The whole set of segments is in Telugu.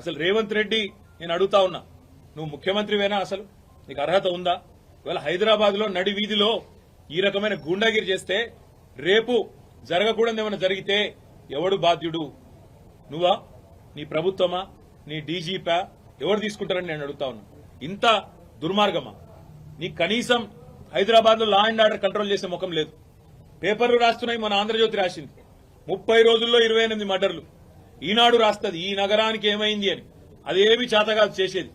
అసలు రేవంత్ రెడ్డి నేను అడుగుతా ఉన్నా నువ్వు ముఖ్యమంత్రివేనా అసలు? నీకు అర్హత ఉందా? ఇవాళ హైదరాబాద్లో నడి వీధిలో ఈ రకమైన గూండాగిరి చేస్తే రేపు జరగకూడదు ఏమైనా జరిగితే ఎవడు బాధ్యుడు? నువ్వా? నీ ప్రభుత్వమా? నీ డీజీపా? ఎవరు తీసుకుంటారని నేను అడుగుతా ఉన్నా. ఇంత దుర్మార్గమా? నీ కనీసం హైదరాబాద్లో లా అండ్ ఆర్డర్ కంట్రోల్ చేసే ముఖం లేదు. పేపర్లు రాస్తున్నాయి మన ఆంధ్రజ్యోతి రాసింది. ముప్పై రోజుల్లో ఇరవై ఎనిమిది మర్డర్లు. ఈనాడు రాస్తుంది ఈ నగరానికి ఏమైంది అని. అదేమి చేతగాదు చేసేది.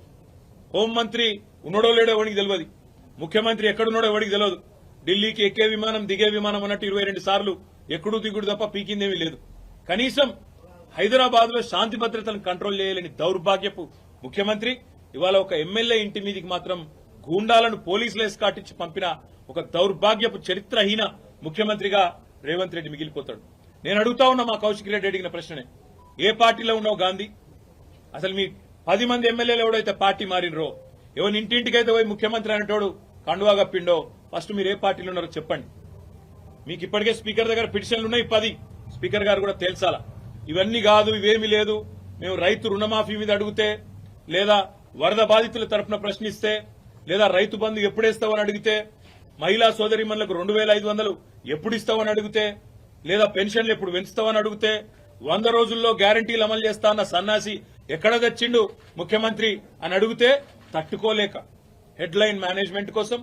హోంమంత్రి ఉన్నడో లేడో ఎవరికి తెలియదు ముఖ్యమంత్రి ఎక్కడున్నాడో ఎవరికి తెలియదు ఢిల్లీకి ఎక్కే విమానం దిగే విమానం అన్నట్టు ఇరవై రెండు సార్లు ఎక్కడూ దిగుడు తప్ప పీకిందేమీ లేదు. కనీసం హైదరాబాద్లో శాంతి భద్రతలను కంట్రోల్ చేయలేని దౌర్భాగ్యపు ముఖ్యమంత్రి ఇవాళ ఒక ఎమ్మెల్యే ఇంటి మీదికి మాత్రం గూండాలను పోలీసులు ఎస్కాటించి పంపిన ఒక దౌర్భాగ్యపు చరిత్రహీన ముఖ్యమంత్రిగా రేవంత్ రెడ్డి మిగిలిపోతాడు. నేను అడుగుతా ఉన్నా మా కౌశిక్ రెడ్డి అడిగిన ప్రశ్ననే. ఏ పార్టీలో ఉన్నావు గాంధీ? అసలు మీ పది మంది ఎమ్మెల్యేలు ఎవడైతే పార్టీ మారినరో ఎవరి ఇంటింటికైతే పోయి ముఖ్యమంత్రి అనేటోడు కండువా కప్పిండో ఫస్ట్ మీరు ఏ పార్టీలో ఉన్నారో చెప్పండి. మీకు ఇప్పటికే స్పీకర్ దగ్గర పిటిషన్లు ఉన్నాయి పది. స్పీకర్ గారు కూడా తేల్చాలా. ఇవన్నీ కాదు ఇవేమీ లేదు. మేము రైతు రుణమాఫీ మీద అడిగితే లేదా వరద బాధితుల తరఫున ప్రశ్నిస్తే లేదా రైతు బంధు ఎప్పుడేస్తావని అడిగితే మహిళా సోదరిమణులకు రెండు వేల ఐదు వందలు ఎప్పుడు ఇస్తావని అడిగితే లేదా పెన్షన్లు ఎప్పుడు పెంచుతావని అడిగితే వంద రోజుల్లో గ్యారంటీలు అమలు చేస్తా అన్న సన్నాసి ఎక్కడ తెచ్చిండు ముఖ్యమంత్రి అని అడిగితే తట్టుకోలేక హెడ్లైన్ మేనేజ్మెంట్ కోసం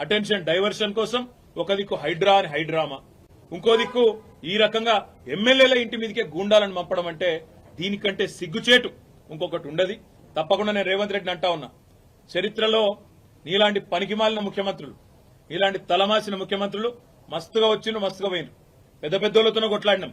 అటెన్షన్ డైవర్షన్ కోసం ఒక దిక్కు హైడ్రా అని హైడ్రామా. ఇంకో దిక్కు ఈ రకంగా ఎమ్మెల్యేల ఇంటి మీదకే గూండాలను పంపడం అంటే దీనికంటే సిగ్గుచేటు ఇంకొకటి ఉండదు. తప్పకుండా నేను రేవంత్ రెడ్డిని అంటా ఉన్నా. చరిత్రలో నీలాంటి పనికిమాలిన ముఖ్యమంత్రులు ఇలాంటి తలమాసిన ముఖ్యమంత్రులు మస్తుగా వచ్చిండ్రు మస్తుగా పోయినారు. పెద్ద పెద్దోళ్ళతోనే కొట్లాడినాం.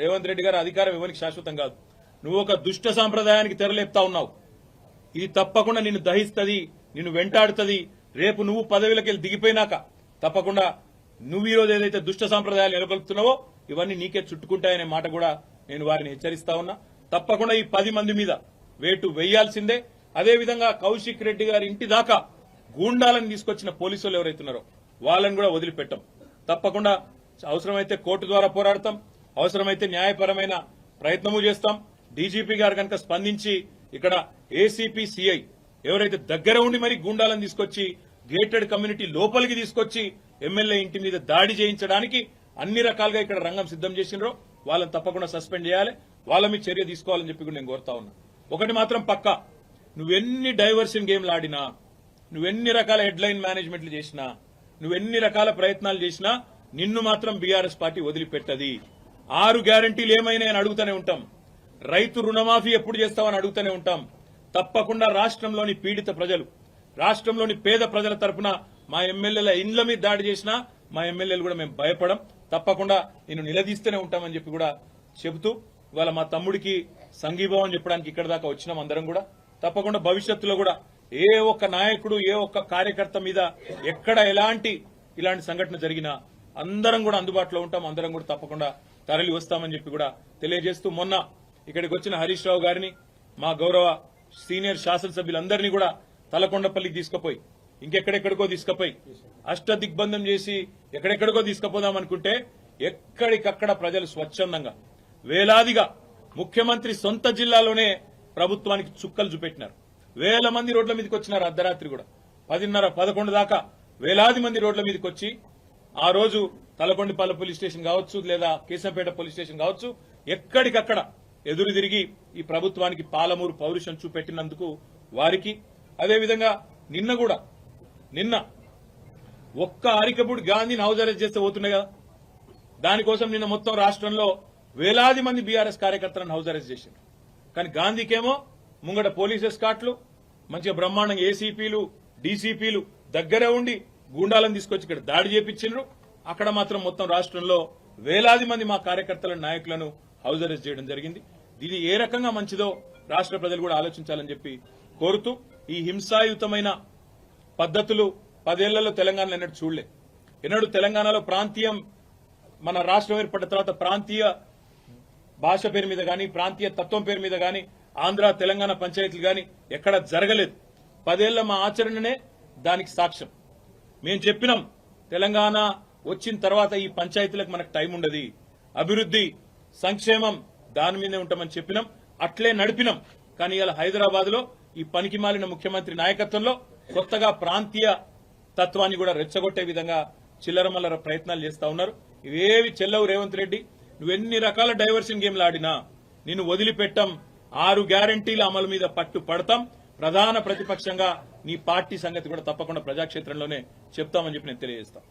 రేవంత్ రెడ్డి గారు అధికారం ఇవ్వనికి శాశ్వతం కాదు. నువ్వు ఒక దుష్ట సాంప్రదాయానికి తెరలేపుతా ఉన్నావు. ఇది తప్పకుండా నిన్ను దహిస్తుంది నిన్ను వెంటాడుతుంది. రేపు నువ్వు పదవిలోకి వెళ్ళి దిగిపోయినాక తప్పకుండా నువ్వు ఈరోజు ఏదైతే దుష్ట సాంప్రదాయాలు నెలకొల్పుతున్నావో ఇవన్నీ నీకే చుట్టుకుంటాయనే మాట కూడా నేను వారిని హెచ్చరిస్తా ఉన్నా. తప్పకుండా ఈ పది మంది మీద వేటు వేయాల్సిందే. అదేవిధంగా కౌశిక్ రెడ్డి గారి ఇంటి దాకా గూండాలను తీసుకొచ్చిన పోలీసులు ఎవరైతున్నారో వాళ్ళని కూడా వదిలిపెట్టాం. తప్పకుండా అవసరమైతే కోర్టు ద్వారా పోరాడతాం. అవసరమైతే న్యాయపరమైన ప్రయత్నము చేస్తాం. డీజీపీ గారు కనుక స్పందించి ఇక్కడ ఏసీపీ సిఐ ఎవరైతే దగ్గర ఉండి మరి గూండాలను తీసుకొచ్చి గేటెడ్ కమ్యూనిటీ లోపలికి తీసుకొచ్చి ఎమ్మెల్యే ఇంటి మీద దాడి చేయించడానికి అన్ని రకాలుగా ఇక్కడ రంగం సిద్ధం చేసినరో వాళ్ళని తప్పకుండా సస్పెండ్ చేయాలి. వాళ్ళ మీద చర్య తీసుకోవాలని చెప్పి కూడా నేను కోరుతా ఉన్నా. ఒకటి మాత్రం పక్కా. నువ్వెన్ని డైవర్షన్ గేమ్లు ఆడినా నువ్వెన్ని రకాల హెడ్లైన్ మేనేజ్మెంట్లు చేసినా నువ్వెన్ని రకాల ప్రయత్నాలు చేసినా నిన్ను మాత్రం బీఆర్ఎస్ పార్టీ వదిలిపెట్టది. ఆరు గ్యారంటీలు ఏమైనా అని అడుగుతూనే ఉంటాం. రైతు రుణమాఫీ ఎప్పుడు చేస్తామని అడుగుతూనే ఉంటాం. తప్పకుండా రాష్ట్రంలోని పీడిత ప్రజలు రాష్ట్రంలోని పేద ప్రజల తరపున మా ఎమ్మెల్యేల ఇండ్ల మీద దాడి చేసినా మా ఎమ్మెల్యేలు కూడా మేము భయపడం తప్పకుండా నేను నిలదీస్తూనే ఉంటామని చెప్పి కూడా చెబుతూ ఇవాళ మా తమ్ముడికి సంఘీభావం చెప్పడానికి ఇక్కడ దాకా వచ్చినాం అందరం కూడా. తప్పకుండా భవిష్యత్తులో కూడా ఏ ఒక్క నాయకుడు ఏ ఒక్క కార్యకర్త మీద ఎక్కడ ఎలాంటి ఇలాంటి సంఘటన జరిగినా అందరం కూడా అందుబాటులో ఉంటాం. అందరం కూడా తప్పకుండా తరలి వస్తామని చెప్పి కూడా తెలియజేస్తూ మొన్న ఇక్కడికి వచ్చిన హరీష్ రావు గారిని మా గౌరవ సీనియర్ శాసనసభ్యులందరినీ కూడా తలకొండపల్లికి తీసుకుపోయి ఇంకెక్కడెక్కడికో తీసుకుపోయి అష్ట దిగ్బంధం చేసి ఎక్కడెక్కడికో తీసుకుపోదాం అనుకుంటే ఎక్కడికక్కడ ప్రజలు స్వచ్ఛందంగా వేలాదిగా ముఖ్యమంత్రి సొంత జిల్లాలోనే ప్రభుత్వానికి చుక్కలు చూపెట్టినారు. వేల మంది రోడ్ల మీదకి వచ్చినారు అర్ధరాత్రి కూడా. పదిన్నర పదకొండు దాకా వేలాది మంది రోడ్ల మీదకి వచ్చి ఆ రోజు తలకొండిపల్లి పోలీస్ స్టేషన్ కావచ్చు లేదా కేశంపేట పోలీస్ స్టేషన్ కావచ్చు ఎక్కడికక్కడ ఎదురు తిరిగి ఈ ప్రభుత్వానికి పాలమూరు పౌరుషం చూపెట్టినందుకు వారికి అదేవిధంగా నిన్న కూడా నిన్న ఒక్క అరికపుడు గాంధీని హౌస్ అరెస్ట్ చేస్తే పోతున్నాయి కదా. దానికోసం నిన్న మొత్తం రాష్ట్రంలో వేలాది మంది బీఆర్ఎస్ కార్యకర్తలను హౌస్ అరెస్ట్ చేశారు కానీ గాంధీకేమో ముంగట పోలీస్ ఎస్కాట్లు మంచిగా బ్రహ్మాండంగా ఏసీపీలు డీసీపీలు దగ్గరే ఉండి గూండాలను తీసుకొచ్చి ఇక్కడ దాడి చేపించిండ్రు అక్కడ మాత్రం మొత్తం రాష్ట్రంలో వేలాది మంది మా కార్యకర్తల నాయకులను హౌస్ అరెస్ట్ చేయడం జరిగింది. ఇది ఏ రకంగా మంచిదో రాష్ట్ర ప్రజలు కూడా ఆలోచించాలని చెప్పి కోరుతూ ఈ హింసాయుతమైన పద్ధతులు పదేళ్ళలో తెలంగాణలో ఎన్నడూ చూడలే ఎన్నడూ తెలంగాణలో ప్రాంతీయం మన రాష్ట్రం ఏర్పడిన తర్వాత ప్రాంతీయ భాష పేరు మీద గాని ప్రాంతీయ తత్వం పేరు మీద గాని ఆంధ్ర తెలంగాణ పంచాయతీలు గాని ఎక్కడ జరగలేదు. పదేళ్ళ మా ఆచరణనే దానికి సాక్ష్యం. మేము చెప్పినాం తెలంగాణ వచ్చిన తర్వాత ఈ పంచాయతీలకు మనకు టైం ఉండదు. అభివృద్ధి సంక్షేమం దాని మీదే ఉంటామని చెప్పినాం అట్లే నడిపినాం. కానీ ఇలా హైదరాబాద్లో ఈ పనికి మాలిన ముఖ్యమంత్రి నాయకత్వంలో కొత్తగా ప్రాంతీయ తత్వాన్ని కూడా రెచ్చగొట్టే విధంగా చిల్లరమల్లర ప్రయత్నాలు చేస్తా ఉన్నారు. ఇవేవి చెల్లవు రేవంత్ రెడ్డి. నువ్వెన్ని రకాల డైవర్షన్ గేమ్లు ఆడినా నిన్ను వదిలిపెట్టం ఆరు గ్యారంటీల అమలు మీద పట్టు పడతాం ప్రధాన ప్రతిపక్షంగా నీ పార్టీ సంగతి కూడా తప్పకుండా ప్రజాక్షేత్రంలోనే చెప్తామని చెప్పి నేను తెలియజేస్తాను